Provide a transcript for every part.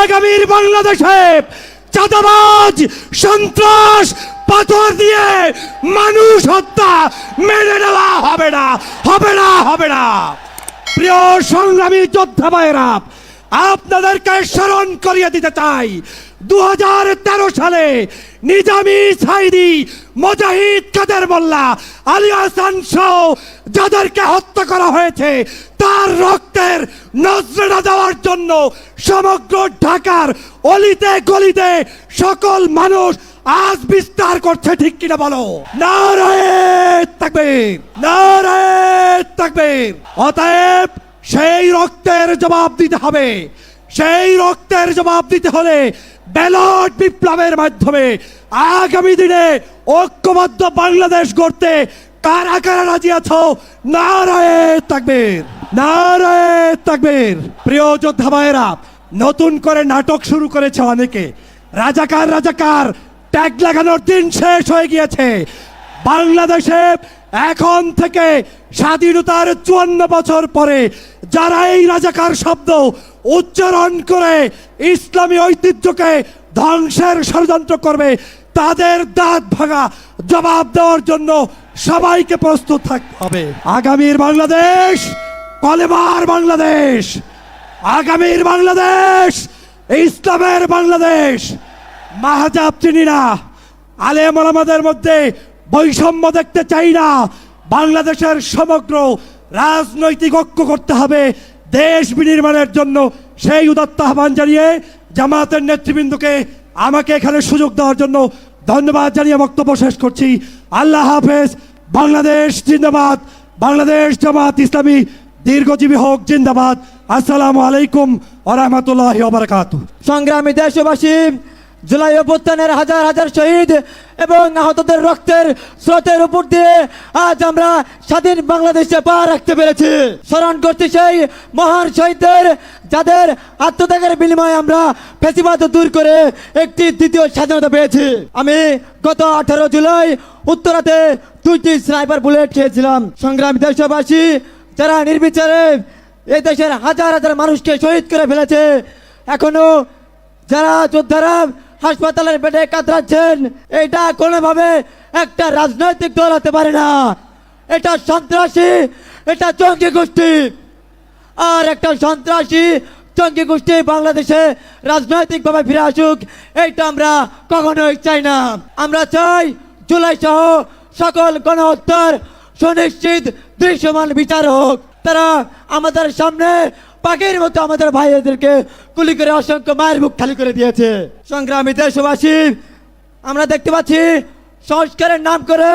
আগামীর বাংলাদেশে চাঁদাবাজ, সন্ত্রাস, পাথর দিয়ে মানুষ হত্যা মেনে নেওয়া হবে না হবে না হবে না। প্রিয় সংগ্রামী যোদ্ধা ভাইয়েরা, আপনাদেরকে স্মরণ করিয়ে দিতে চাই দু হাজার তেরো সালে নিজামি সাইদি মুজাহিদ কাদের মোল্লা? আলী হাসান সহ যাদেরকে হত্যা করা হয়েছে, তার রক্তের নজরেনা দেওয়ার জন্য সমগ্র ঢাকার অলিতে গলিতে সকল মানুষ আজ বিস্তার করছে, ঠিক কিনা বলো? অতএব সেই রক্তের জবাব দিতে হবে। সেই রক্তের জবাব দিতে হলে ব্যালট বিপ্লবের মাধ্যমে আগামী দিনে ঐক্যবদ্ধ বাংলাদেশ গড়তে কারা কারা রাজি আছো? তাকবীর। প্রিয় যোদ্ধা ভাইয়েরা, নতুন করে নাটক শুরু করেছে অনেকে। রাজাকার রাজাকার, ট্যাগ লাগানোর দিন শেষ হয়ে গিয়েছে। বাংলাদেশে এখন থেকে স্বাধীনতার চুয়ান্ন বছর পরে যারা এই রাজাকার শব্দ উচ্চারণ করে ইসলামী ঐতিহ্যকে ধ্বংসের ষড়যন্ত্র করবে তাদের দাঁত ভাঙা জবাব দেওয়ার জন্য সবাইকে প্রস্তুত থাকতে হবে। আগামীর বাংলাদেশ কলেবার বাংলাদেশ, আগামীর বাংলাদেশ, ইসলামের বাংলাদেশ। মাহাজাব চিনি না, আলেম আমাদের মধ্যে বৈষম্য দেখতে চাই না। বাংলাদেশের সমগ্র রাজনৈতিক ঐক্য করতে হবে দেশ বিনির্মাণের জন্য। সেই উদাত্ত আহ্বান জানিয়ে জামাতের নেতৃবৃন্দকে আমাকে এখানে সুযোগ দেওয়ার জন্য ধন্যবাদ জানিয়ে বক্তব্য শেষ করছি। আল্লাহ হাফেজ, বাংলাদেশ জিন্দাবাদ। বাংলাদেশ জামাত ইসলামী দীর্ঘজীবী হোক, জিন্দাবাদ। আসসালামু আলাইকুম আরহামতুল্লাহ সংগ্রামী দেশবাসী জুলাই অভ্যুত্থানের হাজার হাজার শহীদ এবং আহতদের রক্তের স্রোতের উপর দিয়ে আজ আমরা স্বাধীন বাংলাদেশে পা রাখতে পেরেছি। স্মরণ করছি সেই মহান শহীদদের, যাদের আত্মত্যাগের বিনিময়ে আমরা ফেসিবাদ দূর করে একটি দ্বিতীয় স্বাধীনতা পেয়েছি। আমি গত আঠারো জুলাই উত্তরাতে দুইটি স্নাইপার বুলেট খেয়েছিলাম। সংগ্রামী দেশবাসী যারা নির্বিচারে এই দেশের হাজার হাজার মানুষকে শহীদ করে ফেলেছে, এখনও যারা যোদ্ধারা হাসপাতালের বেডে কাতরাচ্ছেন। এটা কোনোভাবে একটা রাজনৈতিক দল হতে পারে না। এটা সন্ত্রাসী, এটা জঙ্গি গোষ্ঠী। আর একটা সন্ত্রাসী, জঙ্গি গোষ্ঠী বাংলাদেশে রাজনৈতিকভাবে ফিরে আসুক, এইটা আমরা কখনোই চাই না। আমরা চাই জুলাই সহ সকল গণহত্যার সুনিশ্চিত দৃশ্যমান বিচার হোক। তারা আমাদের সামনে পাখির মতো আমাদের ভাইদেরকে গুলি করে অসংখ্য মায়ের মুখ খালি করে দিয়েছে। সংগ্রামী দেশবাসী, আমরা দেখতে পাচ্ছি সংস্কারের নাম করে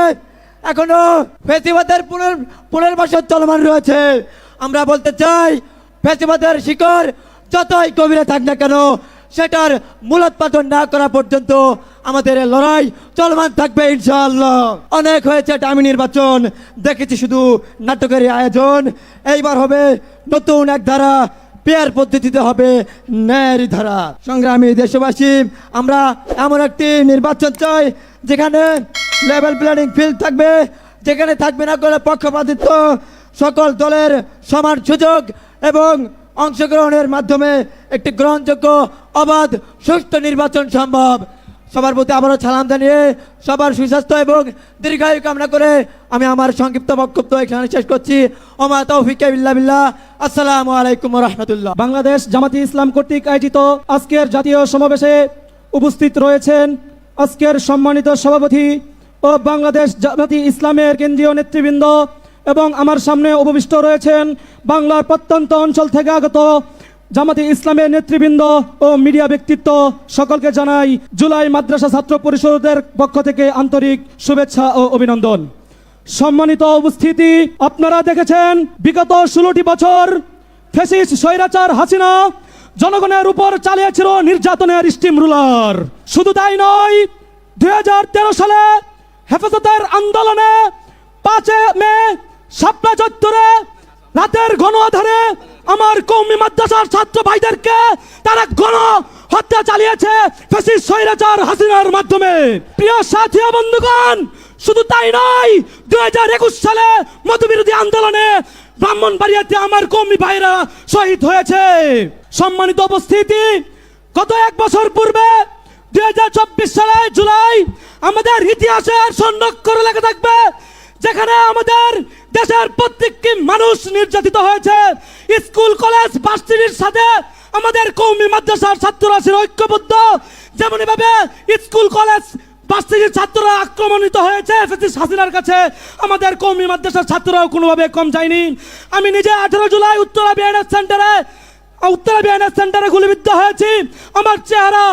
এখনও ফেসিবাদের পুনর পুনর্বাসন চলমান রয়েছে। আমরা বলতে চাই, ফেসিবাদের শিকড় যতই গভীরে থাক না কেন, সেটার মূলোৎপাদন না করা পর্যন্ত আমাদের লড়াই চলমান থাকবে ইনশাআল্লাহ। অনেক হয়েছে ডামি নির্বাচন। দেখেছি শুধু নাটকের আয়োজন। এইবার হবে নতুন এক ধারা, পেয়ার পদ্ধতিতে হবে ন্যায়ের ধারা। সংগ্রামী দেশবাসী, আমরা এমন একটি নির্বাচন চাই যেখানে লেভেল প্ল্যানিং ফিল্ড থাকবে, যেখানে থাকবে না করে পক্ষপাতিত্ব। সকল দলের সমান সুযোগ এবং অংশগ্রহণের মাধ্যমে একটি গ্রহণযোগ্য, অবাধ, সুষ্ঠু নির্বাচন সম্ভব। সবার প্রতি আবারও সালাম জানিয়ে সবার সুস্বাস্থ্য এবং দীর্ঘায়ু কামনা করে আমি আমার সংক্ষিপ্ত বক্তব্য এখানে শেষ করছি। ওমা তৌফিকে বিল্লাহ। আসসালামু আলাইকুম রহমতুল্লাহ বাংলাদেশ জামাতি ইসলাম কর্তৃক আয়োজিত আজকের জাতীয় সমাবেশে উপস্থিত রয়েছেন আজকের সম্মানিত সভাপতি ও বাংলাদেশ জামাতি ইসলামের কেন্দ্রীয় নেতৃবৃন্দ এবং আমার সামনে উপবিষ্ট রয়েছেন বাংলার প্রত্যন্ত অঞ্চল থেকে আগত জামাতি ইসলামের নেতৃবৃন্দ ও মিডিয়া ব্যক্তিত্ব সকলকে জানাই জুলাই মাদ্রাসা ছাত্র পরিষদের পক্ষ থেকে আন্তরিক শুভেচ্ছা ও অভিনন্দন। সম্মানিত উপস্থিতি, আপনারা দেখেছেন বিগত ষোলোটি বছর ফেসিস স্বৈরাচার হাসিনা জনগণের উপর চালিয়েছিল নির্যাতনের স্টিম রুলার। শুধু তাই নয়, দুই সালে হেফাজতের আন্দোলনে পাঁচে মে, সাপলা চত্বরে রাতের গণ আধারে আমার কৌমি মাদ্রাসার ছাত্র ভাইদেরকে তারা গণ হত্যা চালিয়েছে ফেসিস স্বৈরাচার হাসিনার মাধ্যমে। প্রিয় সাথী বন্ধুগণ, শুধু তাই নয় দুই হাজার একুশ সালে মতবিরোধী আন্দোলনে ব্রাহ্মণবাড়িয়াতে আমার কৌমি ভাইরা শহীদ হয়েছে। সম্মানিত উপস্থিতি, গত এক বছর পূর্বে দুই হাজার চব্বিশ সালে জুলাই আমাদের ইতিহাসের স্বর্ণক্ষর লেগে থাকবে যেখানে আমাদের দেশের প্রত্যেকটি মানুষ নির্যাতিত হয়েছে। স্কুল, কলেজ, ভার্সিটির সাথে আমাদের কৌমি মাদ্রাসার ছাত্ররা ছিল ঐক্যবদ্ধ। যেমন ভাবে স্কুল, কলেজ, ভার্সিটির ছাত্ররা আক্রমণিত হয়েছে, ফেসিস হাসিনার কাছে আমাদের কৌমি মাদ্রাসার ছাত্ররাও কোনোভাবে কম যায়নি। আমি নিজে আঠারো জুলাই উত্তরা বিএনএস সেন্টারে উত্তরা বিএনএস সেন্টারে গুলিবিদ্ধ হয়েছি। আমার চেহারা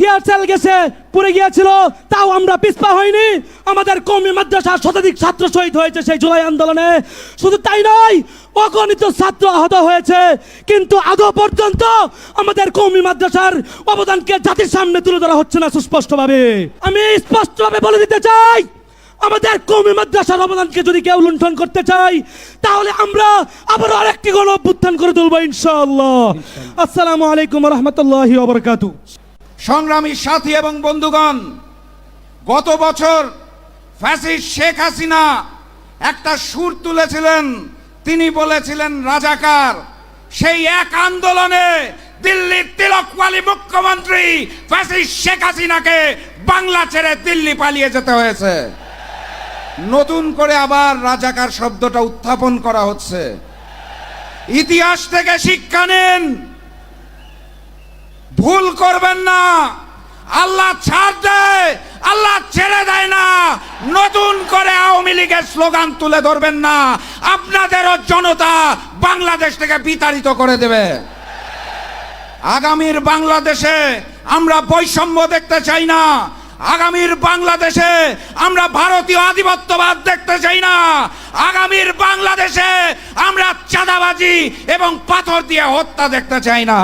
টিয়ার সেল গেছে পুড়ে গিয়েছিল তাও আমরা পিছপা হইনি। আমাদের কৌমি মাদ্রাসার শতাধিক ছাত্র শহীদ হয়েছে সেই জুলাই আন্দোলনে। শুধু তাই নয় অগণিত ছাত্র আহত হয়েছে। কিন্তু আদৌ পর্যন্ত আমাদের কৌমি মাদ্রাসার অবদানকে জাতির সামনে তুলে ধরা হচ্ছে না সুস্পষ্টভাবে। আমি স্পষ্টভাবে বলে দিতে চাই আমাদের কৌমি মাদ্রাসার অবদানকে যদি কেউ লুণ্ঠন করতে চাই তাহলে আমরা আবার আরেকটি গণ অভ্যুত্থান করে তুলবো ইনশাআল্লাহ। আসসালামু আলাইকুম রহমতুল্লাহি ওবরকাতু সংগ্রামী সাথী এবং বন্ধুগণ, গত বছর ফ্যাসিস্ট শেখ হাসিনা একটা সুর তুলেছিলেন। তিনি বলেছিলেন, রাজাকার, সেই এক আন্দোলনে দিল্লির তিলকওয়ালি মুখ্যমন্ত্রী ফ্যাসিস্ট শেখ হাসিনাকে বাংলা ছেড়ে দিল্লি পালিয়ে যেতে হয়েছে। নতুন করে আবার রাজাকার শব্দটা উত্থাপন করা হচ্ছে। ইতিহাস থেকে শিক্ষা নেন। ভুল করবেন না। আল্লাহ ছাড় দেয়, আল্লাহ ছেড়ে দেয় না। নতুন করে আওয়ামী লীগের স্লোগান তুলে ধরবেন না। আপনাদেরও জনতা বাংলাদেশ থেকে বিতাড়িত করে দেবে। আগামীর বাংলাদেশে আমরা বৈষম্য দেখতে চাই না। আগামীর বাংলাদেশে আমরা ভারতীয় আধিপত্যবাদ দেখতে চাই না। আগামীর বাংলাদেশে আমরা চাঁদাবাজি এবং পাথর দিয়ে হত্যা দেখতে চাই না।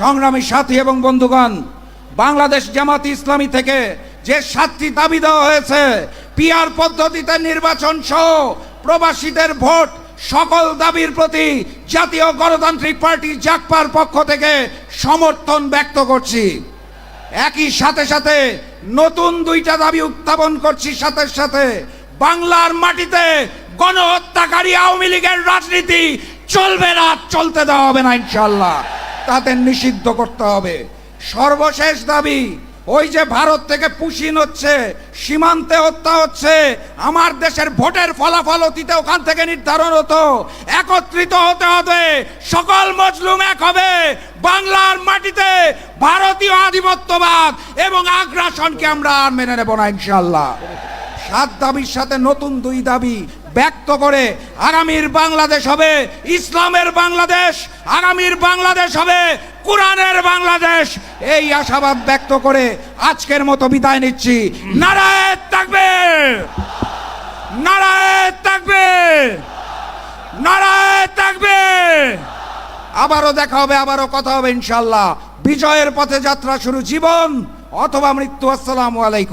সংগ্রামী সাথী এবং বন্ধুগণ, বাংলাদেশ জামাত ইসলামী থেকে যে সাতটি দাবি দেওয়া হয়েছে, পিআর পদ্ধতিতে নির্বাচন সহ প্রবাসীদের ভোট, সকল দাবির প্রতি জাতীয় গণতান্ত্রিক পার্টি জাকপার পক্ষ থেকে সমর্থন ব্যক্ত করছি। একই সাথে সাথে নতুন দুইটা দাবি উত্থাপন করছি, সাথে সাথে বাংলার মাটিতে গণহত্যাকারী আওয়ামী লীগের রাজনীতি চলবে না, চলতে দেওয়া হবে না ইনশাল্লাহ তাদের নিষিদ্ধ করতে হবে। সর্বশেষ দাবি, ওই যে ভারত থেকে পুশিন হচ্ছে, সীমান্তে হত্যা হচ্ছে, আমার দেশের ভোটের ফলাফল অতীতে ওখান থেকে নির্ধারণ হতো, একত্রিত হতে হবে, সকল মজলুম এক হবে, বাংলার মাটিতে ভারতীয় আধিপত্যবাদ এবং আগ্রাসনকে আমরা আর মেনে নেব না ইনশাল্লাহ সাত দাবির সাথে নতুন দুই দাবি ব্যক্ত করে আগামীর বাংলাদেশ হবে ইসলামের বাংলাদেশ, আগামীর বাংলাদেশ হবে কোরআনের বাংলাদেশ। এই আশাবাদ ব্যক্ত করে আজকের মতো বিদায় নিচ্ছি। নারায় থাকবে। নারায় থাকবে। নারায় থাকবে। আবারও দেখা হবে, আবারও কথা হবে ইনশাল্লাহ বিজয়ের পথে যাত্রা শুরু, জীবন অথবা মৃত্যু। আসসালামু আলাইকুম।